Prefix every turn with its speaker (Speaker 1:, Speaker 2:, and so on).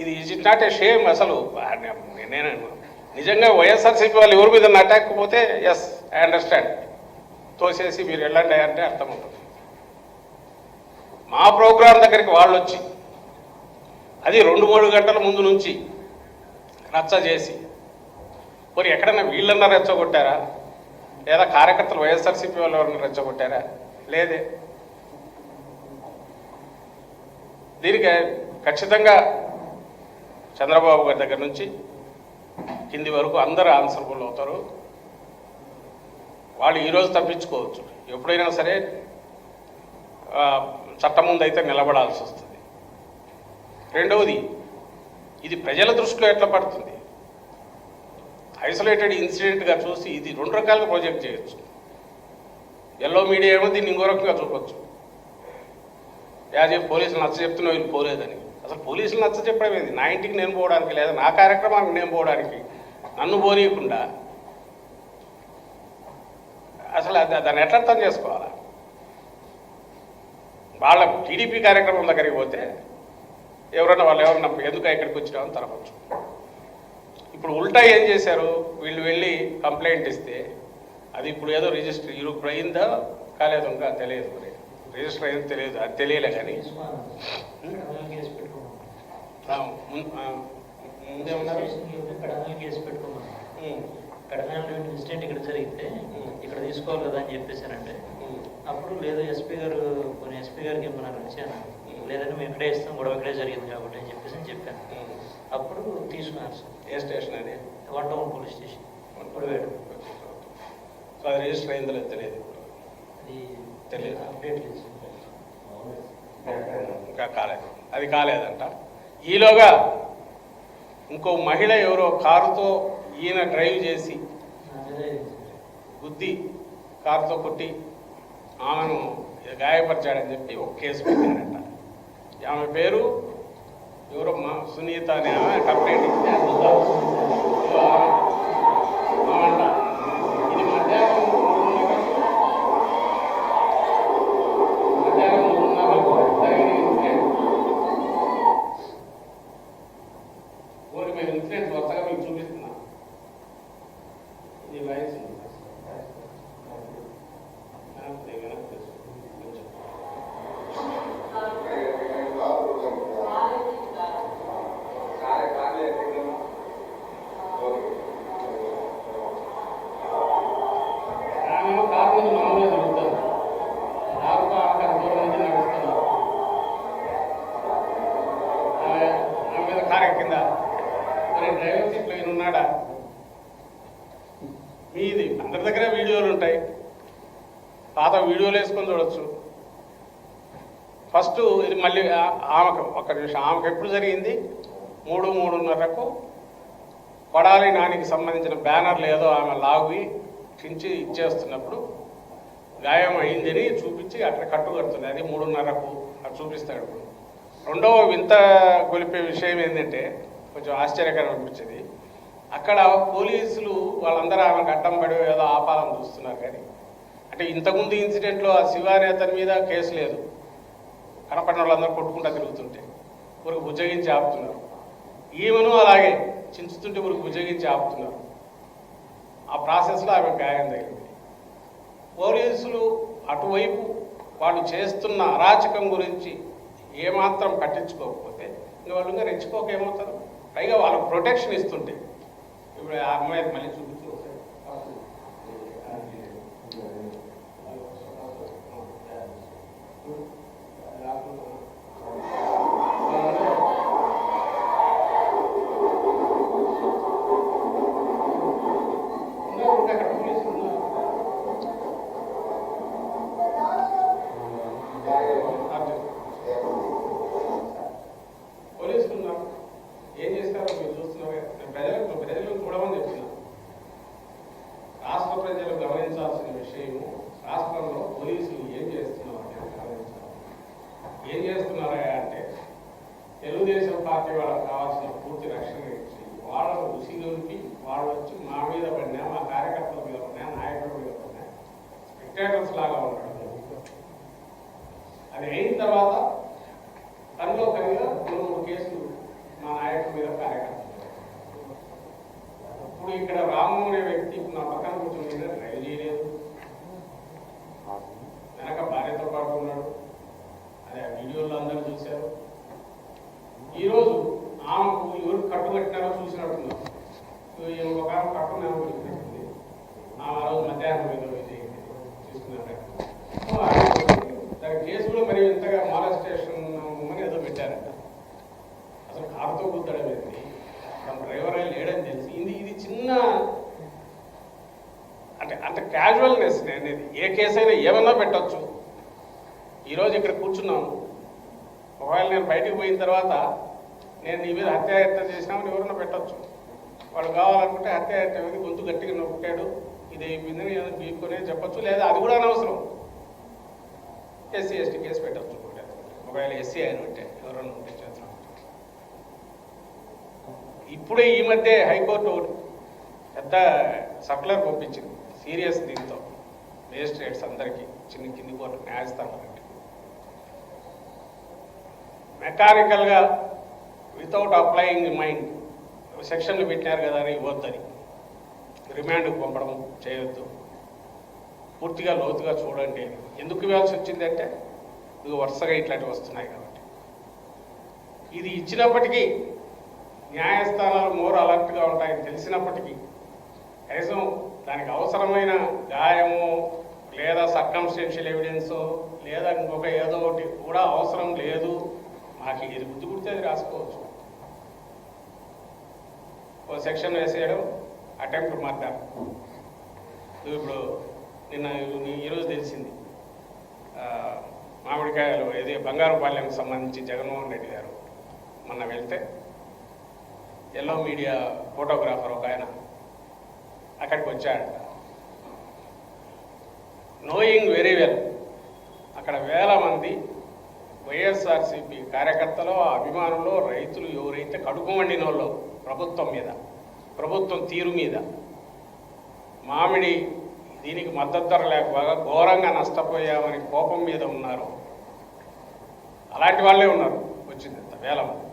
Speaker 1: ఇది is it not a shame అసలు నేను నిజంగా వైఎస్ఆర్సీపీ వాళ్ళు ఎవరి మీద అటాక్ పోతే ఎస్ ఐ అండర్స్టాండ్ తోసేసి మీరు వెళ్ళండి అంటే అర్థమవుతుంది. మా ప్రోగ్రాం దగ్గరికి వాళ్ళు వచ్చి అది రెండు మూడు గంటల ముందు నుంచి రచ్చ చేసి మరి ఎక్కడైనా వీళ్ళన్నా రెచ్చగొట్టారా? లేదా కార్యకర్తలు వైఎస్ఆర్సీపీ వాళ్ళు ఎవరైనా రెచ్చగొట్టారా? లేదే. దీనికి ఖచ్చితంగా చంద్రబాబు గారి దగ్గర నుంచి కింది వరకు అందరూ ఆన్సర్బుల్ అవుతారు. వాళ్ళు ఈరోజు తప్పించుకోవచ్చు. ఎప్పుడైనా సరే చట్టం ముందు అయితే నిలబడాల్సి వస్తుంది. రెండవది ఇది ప్రజల దృష్టిలో ఎట్లా పడుతుంది? ఐసోలేటెడ్ ఇన్సిడెంట్గా చూసి ఇది రెండు రకాలుగా ప్రొజెక్ట్ చేయొచ్చు. ఎల్లో మీడియా ఏమో దీన్ని ఇంకో రకంగా చూపొచ్చు. యాజ్ పోలీసులు నచ్చ చెప్తున్నా వీళ్ళు పోలేదని. అసలు పోలీసులు నచ్చ చెప్పడం ఏంది? నా ఇంటికి నేను పోవడానికి లేదా? నా కార్యక్రమానికి నేను పోవడానికి? నన్ను పోనీయకుండా. అసలు అది దాన్ని ఎట్లా అర్థం చేసుకోవాలా? వాళ్ళ టీడీపీ కార్యక్రమం దగ్గరికి పోతే ఎవరైనా వాళ్ళు ఎవరన్నా ఎందుకు ఇక్కడికి వచ్చినామని తరపచ్చు ఇప్పుడు ఉల్టా ఏం చేశారు? వీళ్ళు వెళ్ళి కంప్లైంట్ ఇస్తే అది ఇప్పుడు ఏదో రిజిస్టర్ ఇప్పుడు అయిందా? కాలేదు ఇంకా తెలియదు మరి. రిజిస్టర్ అయిందో తెలియదు. అది తెలియలే కానీ.
Speaker 2: కడగాలి కేసు పెట్టుకోమన్నారు
Speaker 1: ఆ, ముం- ఆ, ముందేమన్నారు
Speaker 2: కడగాలి కేసు పెట్టుకోమన్నారు
Speaker 1: ఉమ్,
Speaker 2: కడగాలి ఇన్సిడెంట్ ఇక్కడ జరిగితే ఇక్కడ తీసుకోవాలి కదా అని చెప్పేశారంటే అప్పుడు లేదు ఎస్పీ గారు కొన్ని ఎస్పీ గారికి ఇమ్మన్నారు వచ్చాను లేదంటే మేము ఇక్కడే ఇస్తాం గొడవ ఇక్కడే జరిగింది కాబట్టి అని చెప్పేసి అని చెప్పాను. అప్పుడు తీసుకున్నారు సార్.
Speaker 1: ఏ స్టేషన్ అది?
Speaker 2: One town police station. Gudivada
Speaker 1: so అది రిజిస్టర్ అయిందో లేదో తెలియదు.
Speaker 2: అది
Speaker 1: తెలియదు.
Speaker 2: అప్డేట్ లేదు.
Speaker 1: ఇంకా కాలేదు. అది కాలేదంట. ఈలోగా ఇంకో మహిళ ఎవరో కారుతో ఈయన డ్రైవ్ చేసి
Speaker 2: బుద్ధి
Speaker 1: గుద్ది కారుతో కొట్టి ఆమెను గాయపరిచాడని చెప్పి ఒక కేసు పెట్టారంట. ఆమె పేరు ఎవరమ్మా సునీత అనే ఆమె కంప్లైంట్ ఇచ్చింది అది ఉందా? ఇదిగో ఆమె. ఆమె అంట. ఇది మధ్యాహ్నం మూడున్నర- మధ్యాహ్నం మూడున్నరకు జరిగిన ఇన్సిడెంట్. ఊరి మీద ఇన్సిడెంట్ వరుసగా మీకు చూపిస్తున్నా ఇది వయసు ఆమె కారు మీద మామూలుగా తిరుగుతారు కారుతో ఆమె దూరం నుంచి నడుస్తున్నారు ఆమె ఆమె మీద కారు ఎక్కిందా మరి డ్రైవర్ సీట్లో ఈయన ఉన్నాడా మీది. అందరి దగ్గర వీడియోలు ఉంటాయి. పాత వీడియోలు వేసుకొని చూడొచ్చు. ఫస్ట్ ఇది మళ్ళీ ఆమెకు ఒక నిమిషం. ఆమెకు ఎప్పుడు జరిగింది? మూడు మూడున్నరకు కొడాలి నానికి సంబంధించిన బ్యానర్లు ఏదో ఆమె లాగి చించి ఇచ్చేస్తున్నప్పుడు గాయం అయిందని చూపించి అట్లా కట్టు కడుతుంది. అది మూడున్నరకు అది చూపిస్తాడు. ఇప్పుడు రెండవ వింత గొలిపే విషయం ఏంటంటే కొంచెం ఆశ్చర్యకరం అనిపించింది. అక్కడ పోలీసులు వాళ్ళందరూ ఆమెకు అడ్డం పడి ఏదో ఆపాలని చూస్తున్నారు కానీ అంటే ఇంతకుముందు ఇన్సిడెంట్లో ఆ శివ అతని మీద కేసు లేదు. కనపడిన వాళ్ళందరూ కొట్టుకుంటా తిరుగుతుంటే ఊరికి ఉజ్జగించి ఆపుతున్నారు. ఈమెను అలాగే చించుతుంటే ఊరికి ఉజ్జగించి ఆపుతున్నారు. ఆ ప్రాసెస్లో ఆమె గాయం తగిలింది. పోలీసులు అటువైపు వాళ్ళు చేస్తున్న అరాచకం గురించి ఏమాత్రం పట్టించుకోకపోతే ఇంకా వాళ్ళు ఇంకా రెచ్చిపోక ఏమవుతారు? పైగా వాళ్ళకు ప్రొటెక్షన్ ఇస్తుంటే. ఇప్పుడు ఆ అమ్మాయికి మళ్ళీ చూపించు ఒకసారి. ఉన్నారు, ఇంకా అక్కడ పోలీసులు ఉన్నారు. పోలీసులు ఉన్నారు ఏం చేస్తారో మీరు చూస్తున్నారు కదా. నేను ప్రజలకు ప్రజలను చూడమని చెప్తున్నా రాష్ట్ర ప్రజలు గమనించాల్సిన విషయము రాష్ట్రంలో పోలీసులు ఏం చేస్తున్నారు అనేది గమనించాలి ఏం చేస్తున్నారా అంటే తెలుగుదేశం పార్టీ వాళ్ళకి కావాల్సిన పూర్తి రక్షణ ఇచ్చి వాళ్ళను ఉసిగొలిపి వాళ్ళు వచ్చి మా మీద పడినా మా కార్యకర్తల మీద పడినా నాయకుల మీద పడినా స్పెక్టేటర్స్ లాగా ఉన్నాడు అది అయిన తర్వాత తనలో కనుక రెండు మూడు కేసులు మా నాయకులు వీడియోలో అందరూ చూశారు ఈరోజు ఆమెకు ఎవరు కట్టుబట్టినారో చూసినట్టున్నారు ఈ ఒక ఆమె కట్టు నేను చూసినట్టుంది ఆమె ఆ రోజు మధ్యాహ్నం ఏదో ఇది చూసుకున్నారు సో ఆమె దాని కేసులో మరి ఇంతగా మాలస్టేషన్ అని ఏదో పెట్టారంట అసలు కారుతో గుద్దడం ఏంటి తన డ్రైవర్ అయి లేడని తెలిసి ఇది ఇది చిన్న అంటే అంత క్యాజువల్నెస్ అనేది. ఏ కేసు అయినా ఏమన్నా పెట్టచ్చు. ఈరోజు ఇక్కడ కూర్చున్నాము. ఒకవేళ నేను బయటికి పోయిన తర్వాత నేను నీ మీద హత్యాయత్నం చేసినామని ఎవరన్నా పెట్టచ్చు. వాడు కావాలనుకుంటే హత్యాయత్నం గొంతు గట్టిగా నొక్కాడు. ఇది అయిపోయిందని ఏదో బీపుకునే చెప్పచ్చు. లేదా అది కూడా అనవసరం. ఎస్సీ ఎస్టీ కేసు పెట్టచ్చు ఒకవేళ ఎస్సీ అయిన ఉంటే ఎవరైనా ఉంటే చేస్తాం ఇప్పుడే ఈ మధ్య హైకోర్టు పెద్ద సర్కులర్ పంపించింది సీరియస్ దీంతో. మేజిస్ట్రేట్స్ అందరికీ చిన్న కింది కోర్టు న్యాయస్థానాలకి. మెకానికల్గా వితౌట్ అప్లయింగ్ మైండ్ సెక్షన్లు పెట్టినారు కదా అని ఇవ్వద్దని. రిమాండ్కి పంపడం చేయొద్దు. పూర్తిగా లోతుగా చూడండి. ఎందుకు ఇవ్వాల్సి వచ్చిందంటే ఇది వరుసగా ఇట్లాంటివి వస్తున్నాయి కాబట్టి. ఇది ఇచ్చినప్పటికీ న్యాయస్థానాలు మోర్ అలర్ట్గా ఉంటాయని తెలిసినప్పటికీ కనీసం దానికి అవసరమైన గాయము లేదా సర్కంస్టెన్షియల్ ఎవిడెన్స్ లేదా ఇంకొక ఏదో ఒకటి కూడా అవసరం లేదు. మాకు ఇది గుర్తు గుర్తే అది రాసుకోవచ్చు. ఓ సెక్షన్ వేసేయడం అటెంప్ట్ మర్డర్ ఇప్పుడు నిన్న ఈరోజు తెలిసింది. మామిడికాయలు ఏది బంగారుపాలెంకి సంబంధించి జగన్మోహన్ రెడ్డి గారు మొన్న వెళ్తే ఎల్లో మీడియా ఫోటోగ్రాఫర్ ఒక ఆయన అక్కడికి వచ్చాడు నోయింగ్ వెరీ వెల్ అక్కడ వేల మంది వైఎస్ఆర్సీపీ కార్యకర్తలు అభిమానులు రైతులు ఎవరైతే కడుకుమండిన వాళ్ళు ప్రభుత్వం మీద ప్రభుత్వం తీరు మీద మామిడి దీనికి మద్దతు ధర లేకపోగా ఘోరంగా నష్టపోయామని కోపం మీద ఉన్నారు. అలాంటి వాళ్ళే ఉన్నారు. వచ్చింది అంత వేల. మంది